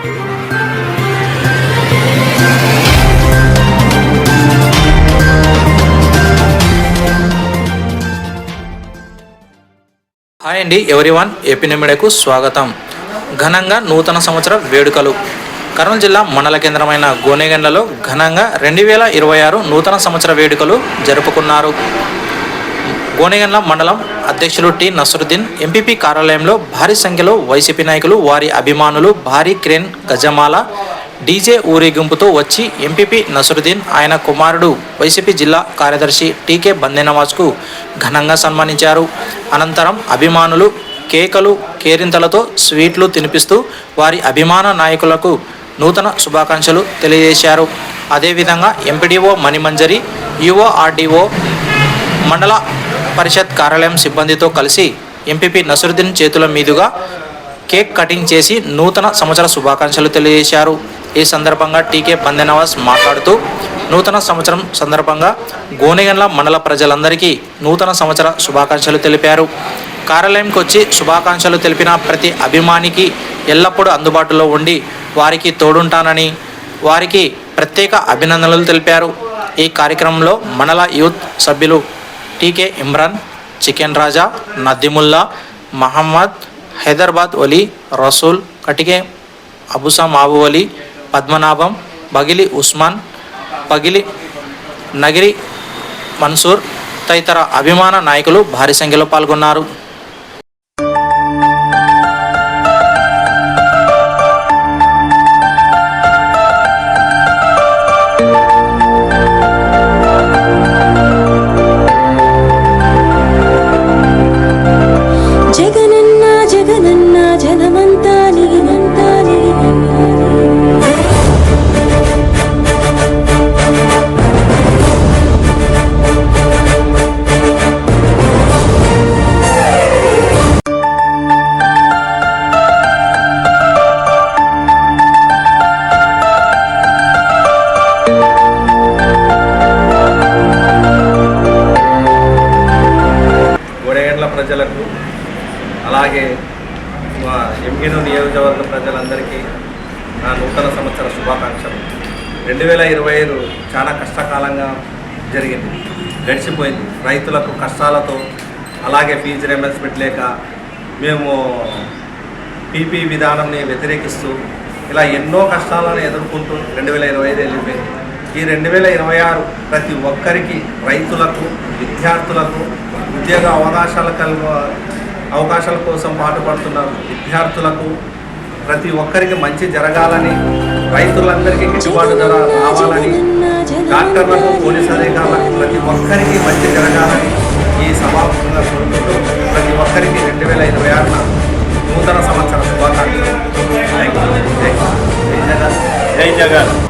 Hi అండి everyone నిమిడకు స్వాగతం. ఘనంగా నూతన సంవత్సర వేడుకలు. కర్నూలు జిల్లా మండల కేంద్రమైన గోనెగండ్లలో ఘనంగా రెండు వేల ఇరవై ఆరు నూతన సంవత్సర వేడుకలు జరుపుకున్నారు. గోనెగండ్ల మండలం అధ్యక్షులు టి నసరుద్దీన్ ఎంపీపీ కార్యాలయంలో భారీ సంఖ్యలో వైసీపీ నాయకులు వారి అభిమానులు భారీ క్రేన్ గజమాల డీజే ఊరేగింపుతో వచ్చి ఎంపీపీ నసరుద్దీన్ ఆయన కుమారుడు వైసీపీ జిల్లా కార్యదర్శి టీకే బందెనవాజ్కు ఘనంగా సన్మానించారు. అనంతరం అభిమానులు కేకలు కేరింతలతో స్వీట్లు తినిపిస్తూ వారి అభిమాన నాయకులకు నూతన శుభాకాంక్షలు తెలియజేశారు. అదేవిధంగా ఎంపీడీఓ మణిమంజరి యువ ఆర్డీఓ మండల పరిషత్ కార్యాలయం సిబ్బందితో కలిసి ఎంపీపీ నసరుద్దీన్ చేతుల మీదుగా కేక్ కటింగ్ చేసి నూతన సంవత్సర శుభాకాంక్షలు తెలియజేశారు. ఈ సందర్భంగా టీకే బందెనవాస్ మాట్లాడుతూ నూతన సంవత్సరం సందర్భంగా గోనెగండ్ల మండల ప్రజలందరికీ నూతన సంవత్సర శుభాకాంక్షలు తెలిపారు. కార్యాలయంకి వచ్చి శుభాకాంక్షలు తెలిపిన ప్రతి అభిమానికి ఎల్లప్పుడూ అందుబాటులో ఉండి వారికి తోడుంటానని వారికి ప్రత్యేక అభినందనలు తెలిపారు. ఈ కార్యక్రమంలో మండల యూత్ సభ్యులు టీకే ఇమ్రాన్ చికెన్ రాజా నద్దిముల్లా మహమ్మద్ హైదరాబాద్ ఒలి రసూల్ కటికే అబుసా మాబు అలీ పద్మనాభం బగిలి ఉస్మాన్ పగిలి నగిరి మన్సూర్ తదితర అభిమాన నాయకులు భారీ సంఖ్యలో పాల్గొన్నారు. ఎంగిను నియోజకవర్గ ప్రజలందరికీ నా నూతన సంవత్సర శుభాకాంక్షలు. రెండు వేల ఇరవై ఐదు చాలా కష్టకాలంగా జరిగింది. గడిచిపోయింది. రైతులకు కష్టాలతో అలాగే ఫీజు రియంబర్స్మెంట్ లేక మేము పీపీ విధానంని వ్యతిరేకిస్తూ ఇలా ఎన్నో కష్టాలను ఎదుర్కొంటూ రెండు వేల ఇరవై ఐదు వెళ్ళిపోయింది. ఈ రెండు వేల ఇరవై ఆరు ప్రతి ఒక్కరికి రైతులకు విద్యార్థులకు ఉద్యోగ అవకాశాలు కల్ప అవకాశాల కోసం పాటుపడుతున్న విద్యార్థులకు ప్రతి ఒక్కరికి మంచి జరగాలని రైతులందరికీ గిట్టుబాటు ధర రావాలని డాక్టర్లకు పోలీస్ అధికారులకు ప్రతి ఒక్కరికి మంచి జరగాలని ఈ సమావేశంగా కోరుకుంటూ ప్రతి ఒక్కరికి రెండు వేల ఇరవై ఆరున నూతన సంవత్సర శుభాకాంక్షలు. జై జగన్. జై జగన్.